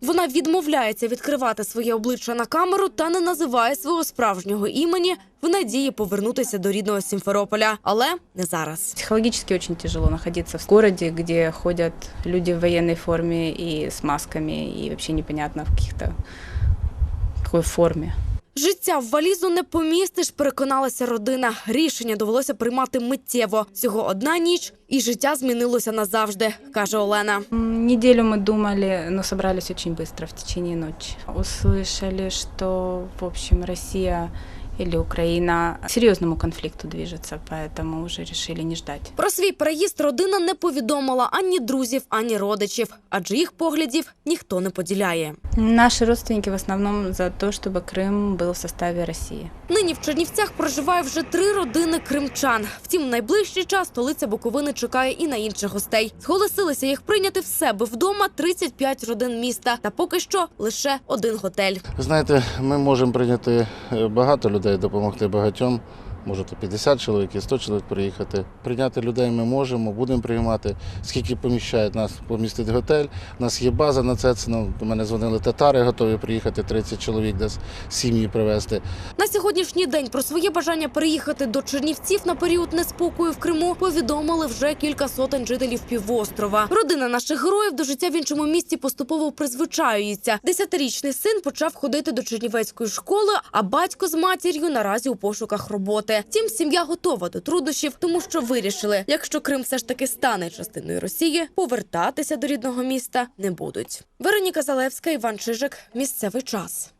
Вона відмовляється відкривати своє обличчя на камеру та не називає свого справжнього імені в надії повернутися до рідного Сімферополя, але не зараз. Психологически очень тяжело находиться в городе, где ходят люди в военной форме и с масками, и вообще непонятно в какой форме. Життя в валізу не помістиш, переконалася родина. Рішення довелося приймати миттєво. Всього одна ніч, і життя змінилося назавжди, каже Олена. М, Неделю мы думали, но собрались очень быстро, в течение ночи. Услышали, что, в общем, Россия или Украина к серьезному конфликту движется, поэтому уже решили не ждать. Про свій переїзд родина не повідомила ані друзів, ані родичів, адже їх поглядів ніхто не поділяє. Наши родственники в основном за то, чтобы Крым был в составе России. Нині в Чернівцях проживає вже три родини кримчан. Втім, в найближчий час столиця Буковини чекає і на інших гостей. Зголосилися їх прийняти в себе вдома 35 родин міста. Та поки що лише один готель. Ви Знаєте, ми можемо прийняти е, багато людей, допомогти багатьом. Може, то 50 чоловік і 100 чоловік приїхати. Прийняти людей ми можемо, будемо приймати. Скільки поміщають нас помістить готель. У нас є база на це. ну, до мене дзвонили татари, готові приїхати 30 чоловік, десь сім'ї привезти. На сьогоднішній день про своє бажання переїхати до Чернівців на період неспокою в Криму повідомили вже кілька сотень жителів півострова. Родина наших героїв до життя в іншому місті поступово призвичаюється. Десятирічний син почав ходити до чернівецької школи, а батько з матір'ю наразі у пошуках роботи. Втім, сім'я готова до труднощів, тому що вирішили, якщо Крим все ж таки стане частиною Росії, повертатися до рідного міста не будуть. Вероніка Залевська, Іван Чижик. Місцевий час.